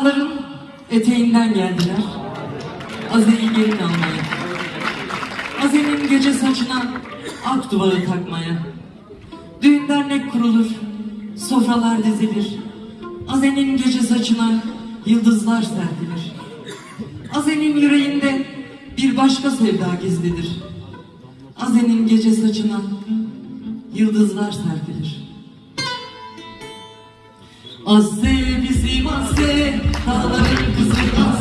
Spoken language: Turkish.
Dağların eteğinden geldiler. Aze'yi gelin almaya. Aze'nin gece saçına ak duvarı takmaya. Düğün dernek kurulur, sofralar dizilir. Aze'nin gece saçına yıldızlar serpilir. Aze'nin yüreğinde bir başka sevda gizlidir. Aze'nin gece saçına yıldızlar serpilir. Azze bizim Azze, Hallelujah.